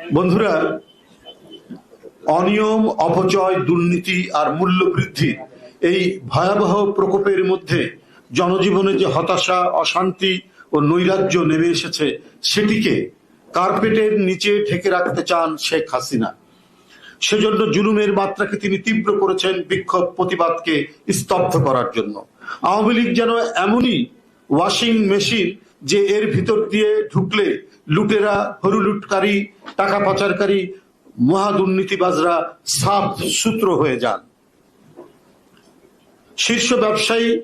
বন্ধুরা, অনিয়ম, অপচয়, দুর্নীতি আর মূল্য বৃদ্ধি এই ভয়াবহ প্রকোপের মধ্যে জনজীবনে যে হতাশা, অশান্তি ও নৈরাজ্য নেমে এসেছে, সেটিকে কার্পেটের নিচে ঠেকে রাখতে চান শেখ হাসিনা। সেজন্য জুলুমের মাত্রাকে তিনি তীব্র করেছেন বিক্ষোভ প্রতিবাদকে স্তব্ধ করার জন্য। আওয়ামী লীগ যেন এমনই ওয়াশিং মেশিন যে এর ভিতর দিয়ে ঢুকলে লুটেরা, হরুলুটকারী, টাকা পাচারকারী মহা দুর্নীতিবাজরা সাফ সূত্র হয়ে যান। শীর্ষ ব্যবসায়ী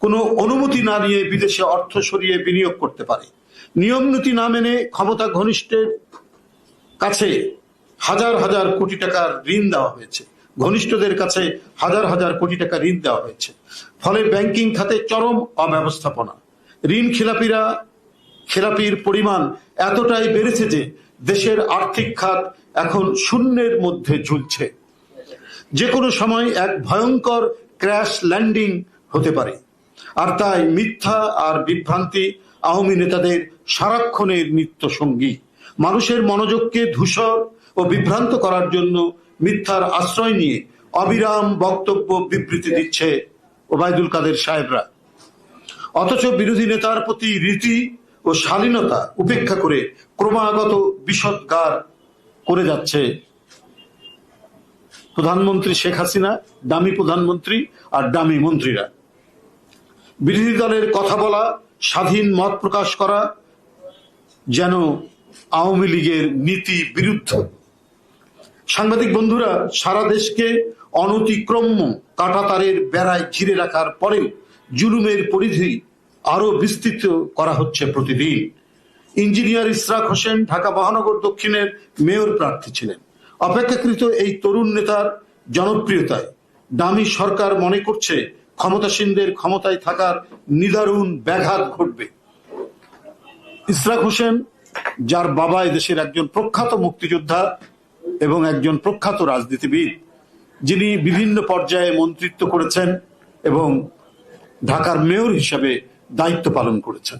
কোনো অনুমতি না নিয়ে বিদেশে অর্থ সরিয়ে বিনিয়োগ করতে পারে। নিয়ম নীতি না মেনে ক্ষমতা ঘনিষ্ঠের কাছে হাজার হাজার কোটি টাকার ঋণ দেওয়া হয়েছে। ঘনিষ্ঠদের কাছে হাজার হাজার কোটি টাকা ঋণ দেওয়া হয়েছে। ফলে ব্যাংকিং খাতে চরম অব্যবস্থাপনা। ঋণ খেলাপিরা খেলাপির পরিমাণ এতটাই বেড়েছে যে দেশের আর্থিক খাত এখন শূন্যের মধ্যে ঝুলছে। যে কোনো সময় এক ভয়ঙ্কর ক্র্যাশ ল্যান্ডিং হতে পারে। আর তাই মিথ্যা আর বিভ্রান্তি আওয়ামী নেতাদের সারাক্ষণের নিত্য সঙ্গী মানুষের মনোযোগকে ধূসর ও বিভ্রান্ত করার জন্য মিথ্যার আশ্রয় নিয়ে অবিরাম বক্তব্য বিবৃতি দিচ্ছে ওবায়দুল কাদের সাহেবরা। অথচ বিরোধী নেতার প্রতি রীতি ও শালীনতা উপেক্ষা করে ক্রমাগত বিষদগার করে যাচ্ছে। প্রধানমন্ত্রী শেখ হাসিনা, দামি প্রধানমন্ত্রী আর দামি মন্ত্রীরা। বিরোধী দলের কথা বলা, স্বাধীন মত প্রকাশ করা যেন আওয়ামী লীগের নীতি বিরুদ্ধ। সাংবাদিক বন্ধুরা, সারা দেশকে অনতিক্রম্য কাটাতারের বেড়ায় ঘিরে রাখার পরেও জুলুমের পরিধি আরও বিস্তৃত করা হচ্ছে প্রতিদিন। ইঞ্জিনিয়ার ইসরাক হোসেন ঢাকা মহানগর দক্ষিণের মেয়র প্রার্থী ছিলেন। অপেক্ষাকৃত এই তরুণ নেতার জনপ্রিয়তায় দামি সরকার মনে করছে ক্ষমতাসীনদের ক্ষমতায় থাকার নিদারুণ ব্যাঘাত ঘটবে। ইসরাক হোসেন, যার বাবা দেশের একজন প্রখ্যাত মুক্তিযোদ্ধা এবং একজন প্রখ্যাত রাজনীতিবিদ, যিনি বিভিন্ন পর্যায়ে মন্ত্রিত্ব করেছেন এবং ঢাকার মেয়র হিসেবে দায়িত্ব পালন করেছেন।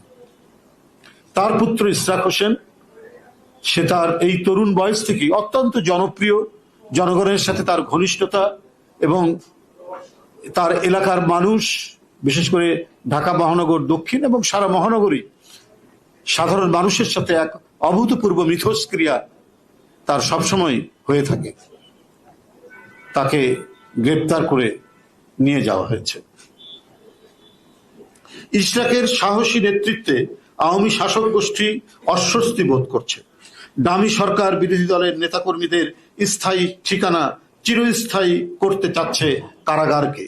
তার পুত্র ইসরাক হোসেন, সে তার এই তরুণ বয়স থেকে অত্যন্ত জনপ্রিয়, জনগণের সাথে তার ঘনিষ্ঠতা এবং তার এলাকার মানুষ, বিশেষ করে ঢাকা মহানগর, দক্ষিণ এবং সারা মহানগরী, সাধারণ মানুষের সাথে এক অভূতপূর্ব মিথস্ক্রিয়া তার সবসময় হয়ে থাকে। তাকে গ্রেপ্তার করে নিয়ে যাওয়া হয়েছে। ইসরাকের সাহসী নেতৃত্বে আওয়ামী শাসক গোষ্ঠী অস্বস্তি বোধ করছে। দামি সরকার বিরোধী দলের নেতাকর্মীদের স্থায়ী ঠিকানা চিরস্থায়ী করতে চাচ্ছে কারাগারকে।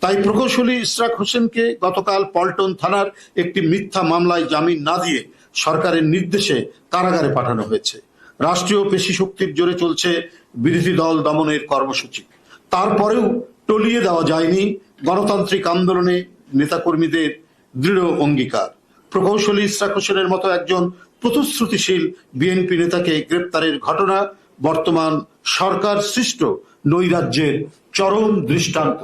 তাই প্রকৌশলী ইসরাক হোসেনকে গতকাল পল্টন থানার একটি মিথ্যা মামলায় জামিন না দিয়ে সরকারের নির্দেশে কারাগারে পাঠানো হয়েছে। রাষ্ট্রীয় পেশি শক্তির জোরে চলছে বিরোধী দল দমনের কর্মসূচি। তারপরেও টলিয়ে দেওয়া যায়নি গণতান্ত্রিক আন্দোলনে নেতাকর্মীদের দৃঢ় অঙ্গীকার। প্রকৌশলী ইসরাক হোসেনের মতো একজন প্রতিশ্রুতিশীল বিএনপি নেতাকে গ্রেপ্তারের ঘটনা বর্তমান সরকার সৃষ্ট নৈরাজ্যের চরম দৃষ্টান্ত।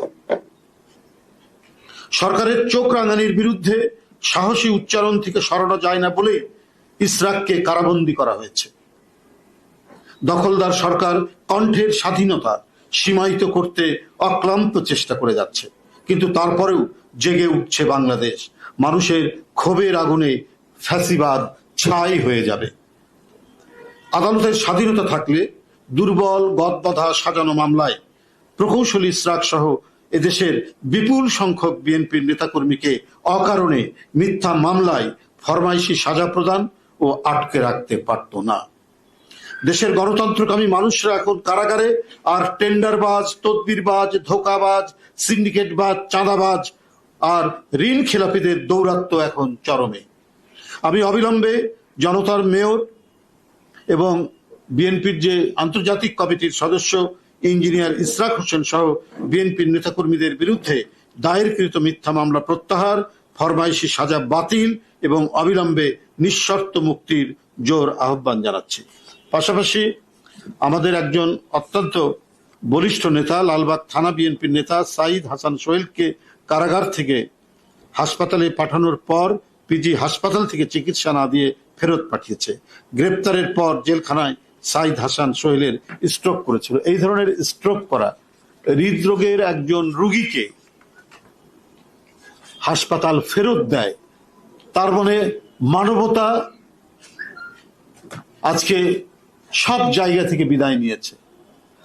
সরকারের চোখ রাঙানির বিরুদ্ধে সাহসী উচ্চারণ থেকে সরানো যায় না বলে ইসরাককে কারাবন্দী করা হয়েছে। দখলদার সরকার কণ্ঠের স্বাধীনতা সীমায়িত করতে অক্লান্ত চেষ্টা করে যাচ্ছে। কিন্তু তারপরেও জেগে উঠছে বাংলাদেশ। মানুষের ক্ষোভের আগুনে ফ্যাসিবাদ ছাই হয়ে যাবে। আদালতের স্বাধীনতা থাকলে দুর্বল, গদবাধা, সাজানো মামলায় প্রকৌশলী ইসরাক সহ এদেশের বিপুল সংখ্যক বিএনপির নেতাকর্মীকে অকারণে মিথ্যা মামলায় ফরমাইশি সাজা প্রদান ও আটকে রাখতে পারত না। দেশের গণতন্ত্রকামী মানুষরা এখন কারাগারে আর টেন্ডারবাজ, তদবিরবাজ, ধোকাবাজ, সিন্ডিকেটবাজ, চাঁদাবাজ আর ঋণ খেলাপিদের দৌরাত্ম এখন চরমে। আমি অবিলম্বে জনতার মেয়র এবং বিএনপির যে আন্তর্জাতিক কমিটির সদস্য ইঞ্জিনিয়ার ইসরাক হোসেন সহ বিএনপির নেতাকর্মীদের বিরুদ্ধে দায়েরকৃত মিথ্যা মামলা প্রত্যাহার, ফরমাইশি সাজা বাতিল এবং অবিলম্বে নিঃশর্ত মুক্তির জোর আহ্বান জানাচ্ছি। পাশাপাশি আমাদের একজন অত্যন্ত বলিষ্ঠ নেতা, লালবাগ থানা বিএনপির নেতা সাইদ হাসান সোহেলকে কারাগার থেকে হাসপাতালে পাঠানোর পর পিজি হাসপাতাল থেকে চিকিৎসা না দিয়ে ফেরত পাঠিয়েছে। গ্রেপ্তারের পর জেলখানায় সাইদ হাসান সোহেলের স্ট্রোক করেছিল। এই ধরনের স্ট্রোক করা হৃদরোগের একজন রুগীকে হাসপাতাল ফেরত দেয়। তার মানে মানবতা আজকে সব জায়গা থেকে বিদায় নিয়েছে।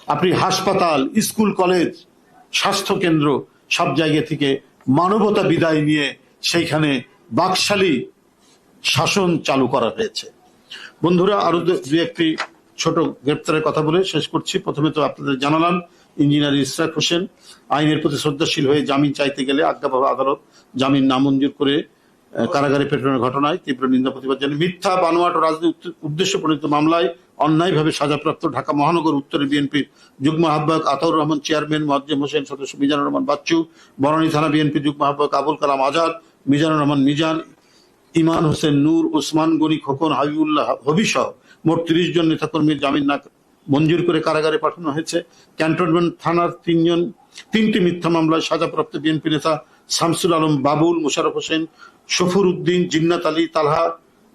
আপনি হাসপাতাল, স্কুল, কলেজ স্বাস্থ্য কেন্দ্র সব জায়গা থেকে মানবতা বিদায় নিয়ে সেইখানে বাকশালী শাসন চালু করা হয়েছে। বন্ধুরা, আরও দু একটি ছোট গ্রেপ্তারের কথা বলে শেষ করছি। প্রথমে তো আপনাদের জানালাম ইঞ্জিনিয়ার ইসরাক হোসেন, আইনের প্রতি শ্রদ্ধাশীল হয়ে জামিন চাইতে গেলে আজ্ঞাবহ আদালত জামিন নামঞ্জুর করে কারাগারে পেটানোর ঘটনায় তীব্র নিন্দা প্রতিবাদ জানিয়ে। মিথ্যা, বানোয়াট ও রাজনৈতিক উদ্দেশ্য প্রণীত মামলায় অন্যায়ভাবে সাজাপ্রাপ্ত ঢাকা মহানগর উত্তরে বিএনপির যুগ্ম আহ্বায়ক আতাউর রহমান, চেয়ারম্যান মোয়াজ্জেম হোসেন সদস্য মিজানুর রহমান বাচ্চু, বনানী থানা বিএনপি যুগ্ম আহ্বায়ক আবুল কালাম আজাদ, মিজানুর রহমান মিজান, ইমান হোসেন নূর ওসমান গনি, খোকন, হাবিবুল্লাহ হবি সহ মোট তিরিশ জন নেতাকর্মীর জামিন না মঞ্জুর করে কারাগারে পাঠানো হয়েছে। ক্যান্টনমেন্ট থানার তিনজন তিনটি মিথ্যা মামলায় সাজাপ্রাপ্ত বিএনপি নেতা শামসুল আলম বাবুল, মোশারফ হোসেন, শফুর উদ্দিন, জিন্নাত আলী, তালহা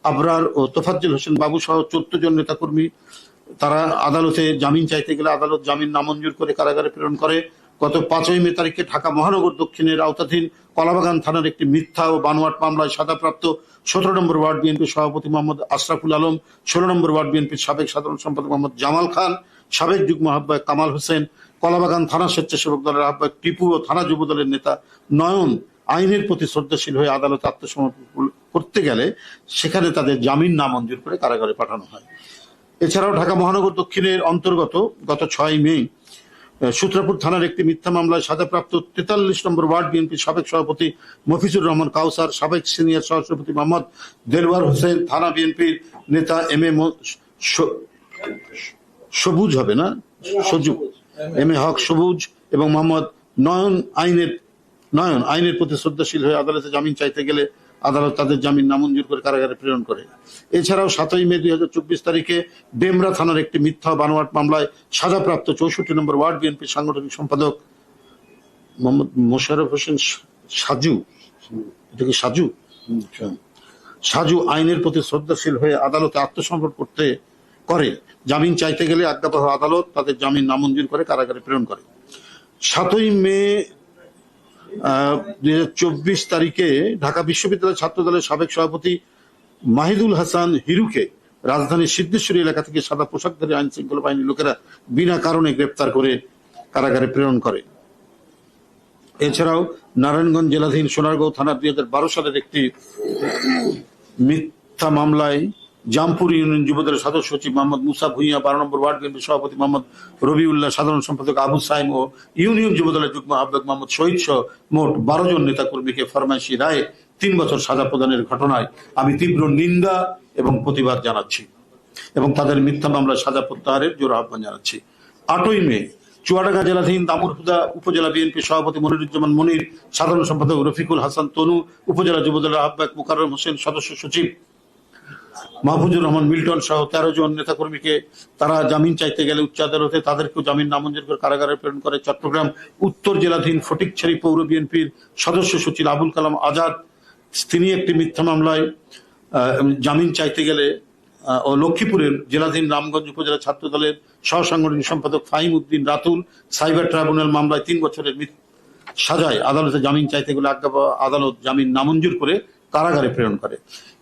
আবরার ও তোফাজ্জল হোসেন বাবু সহ চোদ্দ জন নেতাকর্মী, তারা আদালতে জামিন চাইতে গেলে আদালত জামিন নামঞ্জুর করে কারাগারে প্রেরণ করে। গত পাঁচই মে তারিখে ঢাকা মহানগর দক্ষিণের আওতাধীন কলাবাগান থানার একটি মিথ্যা ও বানোয়াট মামলায় সাদাপ্রাপ্ত সতেরো নম্বর ওয়ার্ড বিএনপির সভাপতি মোহাম্মদ আশরাফুল আলম, ষোলো নম্বর ওয়ার্ড বিএনপির সাবেক সাধারণ সম্পাদক মোহাম্মদ জামাল খান, সাবেক যুগ্ম আহ্বায়ক কামাল হোসেন, কলাবাগান থানা স্বেচ্ছাসেবক দলের আহ্বায়ক টিপু ও থানা যুব দলের নেতা নয়ন আইনের প্রতি শ্রদ্ধাশীল হয়ে আদালতে আত্মসমর্পণ করতে গেলে সেখানে তাদের জামিন নামঞ্জুর করে কারাগারে পাঠানো হয়। এছাড়াও ঢাকা মহানগর দক্ষিণের অন্তর্গত গত ছয় মে সূত্রাপুর থানার একটি মিথ্যা মামলায় সাজাপ্রাপ্ত তেতাল্লিশ নম্বর ওয়ার্ড বিএনপির সাবেক সভাপতি মফিজুর রহমান কাউসার, সাবেক সিনিয়র সহসভাপতি মোহাম্মদ দেলওয়ার হোসেন, থানা বিএনপির নেতা এম এ সবুজ হবে না? সজু এম এ হক সবুজ এবং মোহাম্মদ নয়ন আইনের নয়ন আইনের প্রতি শ্রদ্ধাশীল হয়ে আদালতে জামিন চাইতে গেলে আদালত তাদের জামিন নামঞ্জুর করে কারাগারে প্রেরণ করে। এছাড়াও সাতই মে দুই হাজার চব্বিশ তারিখে ডেমরা থানার একটি মিথ্যা বানোয়াট মামলায় সাজাপ্রাপ্ত চৌষট্টি নম্বর ওয়ার্ড বিএনপির সাংগঠনিক সম্পাদক মোহাম্মদ মোশারফ হোসেন সাজু এটা কি সাজু। সাজু আইনের প্রতি শ্রদ্ধাশীল হয়ে আদালতে আত্মসমর্পণ করতে করে। জামিন চাইতে গেলে আজ্ঞাবহ আদালত তাদের জামিন নামঞ্জুর করে কারাগারে প্রেরণ করে। সাতই মে দুই চব্বিশ তারিখে ঢাকা বিশ্ববিদ্যালয় ছাত্র দলের সাবেক সভাপতি মাহিদুল হাসান হিরুকে রাজধানীর সিদ্ধেশ্বরী এলাকা থেকে সাদা পোশাকধারী আইন শৃঙ্খলা বাহিনীর লোকেরা বিনা কারণে গ্রেপ্তার করে কারাগারে প্রেরণ করে। এছাড়াও নারায়ণগঞ্জ জেলাধীন সোনারগাঁও থানার দুই হাজার বারো সালের একটি মিথ্যা মামলায় জামপুর ইউনিয়ন যুবদলের সদস্য সচিব মোহাম্মদ মুসা ভুইয়া, বারো নম্বর ওয়ার্ড বিএনপি সভাপতি মোহাম্মদ রবিউল্লাহ, সাধারণ সম্পাদক আবু সাইম ও ইউনিয়ন যুবদলের যুগ্ম আহ্বায়ক মোহাম্মদ শহীদ সহ মোট বারো জন নেতাকর্মীকে ফরমাইশি রায়ে তিন বছর সাজা প্রদানের ঘটনায় আমি তীব্র নিন্দা এবং প্রতিবাদ জানাচ্ছি এবং তাদের মিথ্যা মামলায় সাজা প্রত্যাহারের জোর আহ্বান জানাচ্ছি। আটই মে, চুয়াডাঙ্গা জেলাধীন দামুরহুদা উপজেলা বিএনপি সভাপতি মনিরুজ্জামান মনির, সাধারণ সম্পাদক রফিকুল হাসান তনু, উপজেলা যুবদলের আহ্বায়ক মুকাররম হোসেন, সদস্য সচিব মাহফুজুর রহমান, মিল্টন সহ তেরো জন নেতাকর্মীকে তারা জামিন চাইতে গেলে উচ্চ আদালতে তাদেরকেও জামিন নামঞ্জুর করে কারাগারে প্রেরণ করে চট্টগ্রাম উত্তর জেলাধীন ফটিকছড়ি পৌর বিএনপির সদস্য সচিব আবুল কালাম আজাদ। তিনি একটি মিথ্যা মামলায় জামিন চাইতে গেলে ও লক্ষ্মীপুরের জেলাধীন রামগঞ্জ উপজেলা ছাত্র দলের সহ সাংগঠনিক সম্পাদক ফাহিম উদ্দিন রাতুল সাইবার ট্রাইব্যুনাল মামলায় তিন বছরের সাজায় আদালতে জামিন চাইতে গেলে আজ্ঞা আদালত জামিন নামঞ্জুর করে কারাগারে প্রেরণ করে।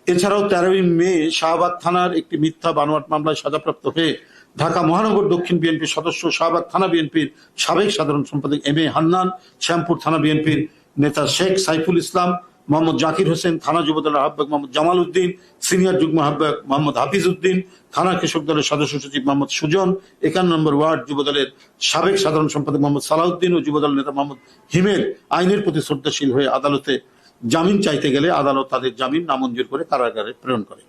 এছাড়াও তেরোই মে শাহবাগ থানার একটি মিথ্যা বানোয়াট মামলায় সাজাপ্রাপ্ত হয়ে ঢাকা মহানগর দক্ষিণ বিএনপির সদস্য শাহবাগ থানা বিএনপির সাবেক সাধারণ সম্পাদক এম এ হান্নান, শ্যামপুর থানা বিএনপির নেতা শেখ সাইফুল ইসলাম, মোহাম্মদ জাকির হোসেন, থানা যুবদলের আহ্বায়ক মোহাম্মদ জামাল উদ্দিন, সিনিয়র যুগ্ম আহ্বায়ক মোহাম্মদ হাফিজ উদ্দিন, থানা কৃষক দলের সদস্য সচিব মোহাম্মদ সুজন, একান্ন নম্বর ওয়ার্ড যুবদলের সাবেক সাধারণ সম্পাদক মোহাম্মদ সালাউদ্দিন ও যুবদল নেতা মোহাম্মদ হিমের আইনের প্রতি শ্রদ্ধাশীল হয়ে আদালতে জামিন চাইতে গেলে আদালত তাদের জামিন নামঞ্জুর করে কারাগারে প্রেরণ করে।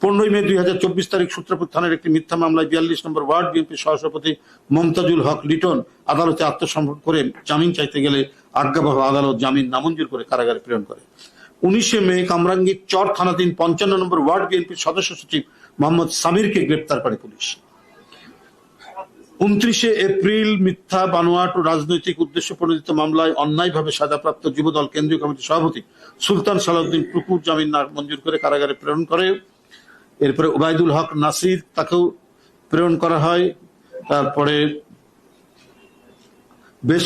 পনেরোই মে দুই হাজার চব্বিশ তারিখ সূত্রপুর থানার একটি মিথ্যা মামলায় বিয়াল্লিশ নম্বর ওয়ার্ড বিএনপি সহসভাপতি মমতাজুল হক লিটন আদালতে আত্মসমর্পণ করে জামিন চাইতে গেলে আজ্ঞাবহ আদালত জামিন নামঞ্জুর করে কারাগারে প্রেরণ করে। উনিশে মে কামরাঙ্গীর চর থানাধীন পঞ্চান্ন নম্বর ওয়ার্ড বিএনপির সদস্য সচিব মোহাম্মদ সামিরকে গ্রেপ্তার করে পুলিশ। উনত্রিশে এপ্রিল মিথ্যা, বানোয়াট ও রাজনৈতিক উদ্দেশ্য প্রণোদিত মামলায় অন্যায়ভাবে সাজাপ্রাপ্ত যুবদল কেন্দ্রীয় কমিটির সভাপতি সুলতান সালাউদ্দিন টুকুর জামিন মঞ্জুর করে কারাগারে প্রেরণ করে। এরপরে ওবায়দুল হক নাসির তাকেও প্রেরণ করা হয়। তারপরে বেশ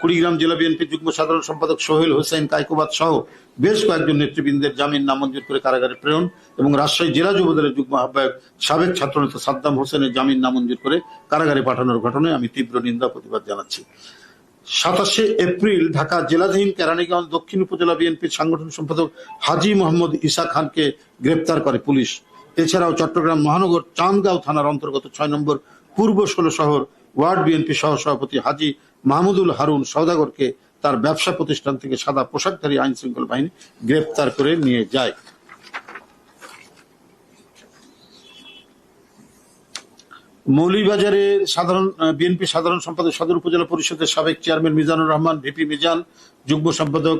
কুড়িগ্রাম জেলা বিএনপি যুগ্ম সাধারণ সম্পাদক সোহেল হোসেন কাইকোবাদ সহ বেশ কয়েকজন নেতৃবৃন্দের জামিন নামঞ্জুর করে কারাগারে প্রেরণ এবং রাজশাহী জেলা যুবদলের যুগ্ম আহ্বায়ক সাবেক ছাত্রনেতা সাদ্দাম হোসেনের জামিন নামঞ্জুর করে কারাগারে পাঠানোর ঘটনায় আমি তীব্র নিন্দা প্রতিবাদ জানাচ্ছি। সাতাশে এপ্রিল ঢাকা জেলাধীন কেরানীগঞ্জ দক্ষিণ উপজেলা বিএনপির সাংগঠনিক সম্পাদক হাজি মোহাম্মদ ইসা খানকে গ্রেপ্তার করে পুলিশ। এছাড়াও চট্টগ্রাম মহানগর চান্দগাঁও থানার অন্তর্গত ছয় নম্বর পূর্ব ষোলো শহর ওয়ার্ড বিএনপি সহ সভাপতি হাজি মাহমুদুল হারুন সৌদাগরকে তার ব্যবসা প্রতিষ্ঠান থেকে সাদা পোশাকধারী আইন শৃঙ্খলা বাহিনী গ্রেপ্তার করে নিয়ে যায়। মৌলিবাজারের সাধারণ বিএনপি সাধারণ সম্পাদক সদর উপজেলা পরিষদের সাবেক চেয়ারম্যান মিজানুর রহমান, ভিপি মিজান, যুগ্ম সম্পাদক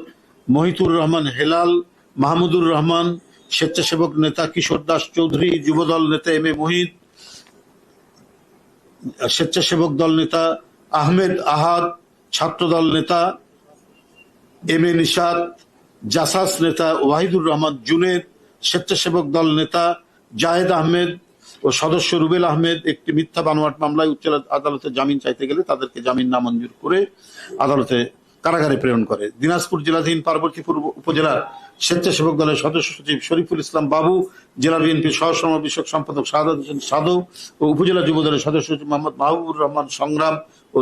মহিতুর রহমান হেলাল, মাহমুদুর রহমান, স্বেচ্ছাসেবক নেতা কিশোর দাস চৌধুরী, যুবদল নেতা এম এ মোহিত, স্বেচ্ছাসেবক দল নেতা আহমেদ আহাদ, ছাত্রদল নেতা, এম এ নিশাদ জাসাস নেতা ওয়াহিদুর রহমান জুনেদ স্বেচ্ছাসেবক দল নেতা জায়েদ আহমেদ ও সদস্য রুবেল আহমেদ একটি মিথ্যা বানোয়াট মামলায় উচ্চ আদালতে জামিন চাইতে গেলে তাদেরকে জামিন নামঞ্জুর করে আদালতে কারাগারে প্রেরণ করে। দিনাজপুর জেলাধীন পার্বতীপুর উপজেলার স্বেচ্ছাসেবক দলের সদস্য সচিব শরীফুল ইসলাম বাবু জেলা সহসম বিষয়ক সম্পাদক শাহাদ হোসেন ও উপজেলা যুব দলের সদস্য সচিব মোহাম্মদ মাহবুবুর রহমান সংগ্রাম ও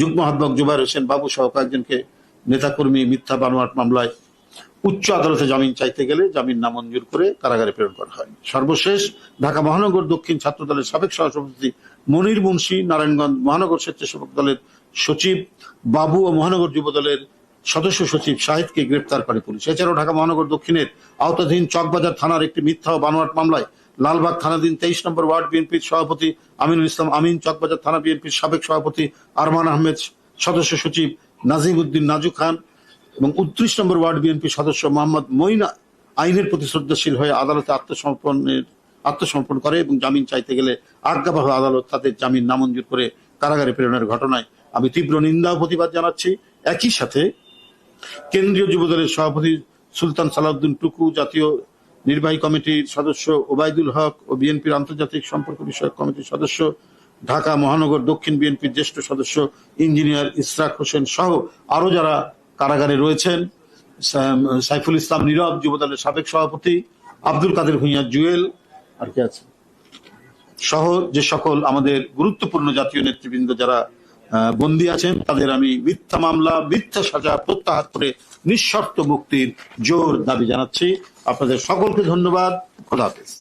যুগ্ম আহ্বায়ক জুবাইর হোসেন বাবু সহ কয়েকজনকে নেতাকর্মী মিথ্যা বানোয়াট মামলায় উচ্চ আদালতে জামিন চাইতে গেলে জামিন নামঞ্জুর করে কারাগারে প্রেরণ করা হয়। সর্বশেষ ঢাকা মহানগর দক্ষিণ ছাত্র দলের সাবেক সহসভাপতি মনির মুন্সি, নারায়ণগঞ্জ মহানগর স্বেচ্ছাসেবক দলের সচিব, বাবু ও মহানগর যুব দলের সদস্য সচিব শাহিদকে গ্রেপ্তার করে পুলিশ। এছাড়াও ঢাকা মহানগর দক্ষিণের আওতাধীন চকবাজার থানার একটি মিথ্যা ও বানোয়াট মামলায় লালবাগ থানাধীন তেইশ নম্বর ওয়ার্ড বিএনপির সভাপতি আমিনুল ইসলাম আমিন, চকবাজার থানা বিএনপির সাবেক সভাপতি আরমান আহমেদ, সদস্য সচিব নাজিম উদ্দিন নাজু খান এবং উনত্রিশ নম্বর ওয়ার্ড বিএনপি সদস্য মোহাম্মদ মইনা আইনের প্রতি শ্রদ্ধাশীল হয়ে আদালতে আত্মসমর্পণের, আত্মসমর্পণ করে এবং জামিন চাইতে গেলে আজ্ঞাবহ আদালত তাদের জামিন নামঞ্জুর করে কারাগারে প্রেরণের ঘটনায়। আমি তীব্র নিন্দা প্রতিবাদ জানাচ্ছি। একই সাথে কেন্দ্রীয় যুবদলের সভাপতি সুলতান সালাউদ্দিন টুকু জাতীয় নির্বাহী কমিটির সদস্য ওবায়দুল হক ও বিএনপির আন্তর্জাতিক সম্পর্ক বিষয়ক কমিটির সদস্য, ঢাকা মহানগর দক্ষিণ বিএনপির জ্যেষ্ঠ সদস্য ইঞ্জিনিয়ার ইসরাক হোসেন সহ আরও যারা কারাগারে রয়েছেন সাইফুল ইসলাম নীরব, যুবদলের সাবেক সভাপতি, আব্দুল কাদের ভুঁইয়া জুয়েল, আর কি আছে? সহ যে সকল আমাদের গুরুত্বপূর্ণ জাতীয় নেতৃবৃন্দ যারা বন্দী আছেন, তাদের আমি মিথ্যা মামলা, মিথ্যা সাজা প্রত্যাহার করে নিঃশর্ত মুক্তির জোর দাবি জানাচ্ছি। আপনাদের সকলকে ধন্যবাদ। খোদা হাফেজ।